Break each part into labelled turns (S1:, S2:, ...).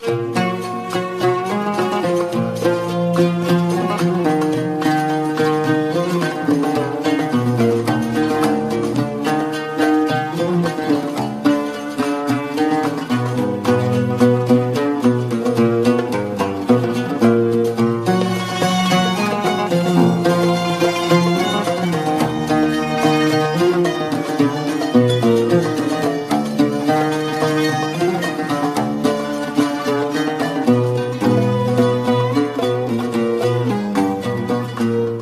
S1: Thank you.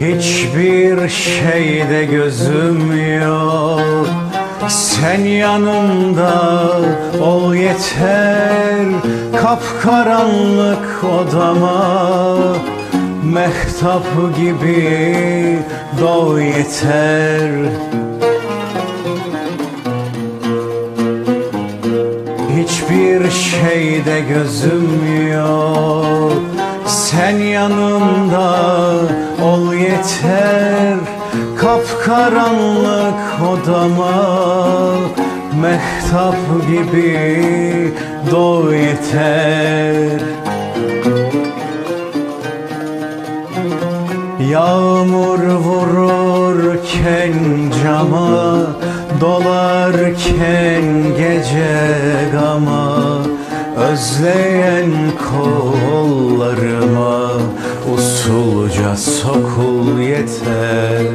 S1: Hiçbir şeyde gözüm yok. Sen yanımda ol yeter. Kapkaranlık odama Mehtap gibi doğ yeter. Hiçbir şeyde gözüm yok. Sen yanımda ol yeter Kapkaranlık odama. Mehtap gibi doğ yeter. Yağmur vururken cama Dolarken gece gama. Özleyen kollarıma Usulca sokul yeter.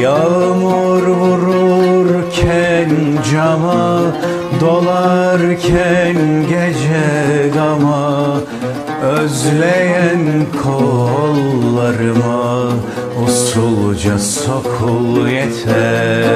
S1: Yağmur vururken cama Dolarken gece gama Özleyen kollarıma Usulca sokul yeter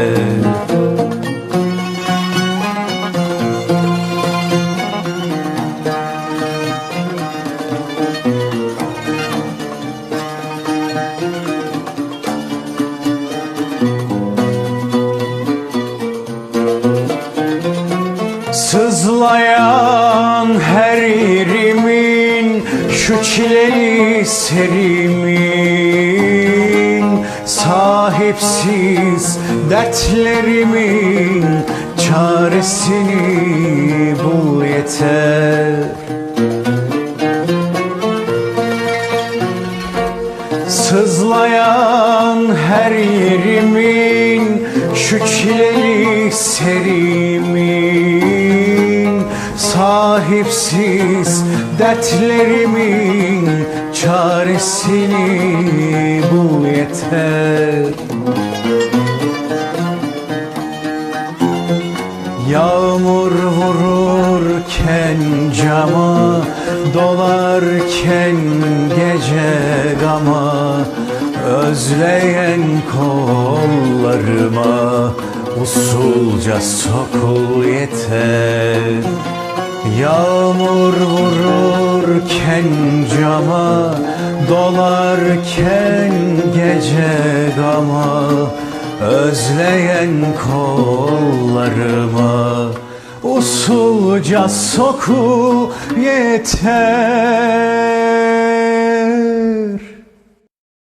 S1: Şu çileli serimin Sahipsiz dertlerimin Çaresini bul yeter. Sızlayan her yerimin Şu çileli serimin Sahipsiz dertlerimin Çaresini bul yeter. Yağmur vururken cama Dolarken gece gama Özleyen kollarıma Usulca sokul yeter. Yağmur vururken cama Dolarken gece gama Özleyen kollarıma Usulca soku yeter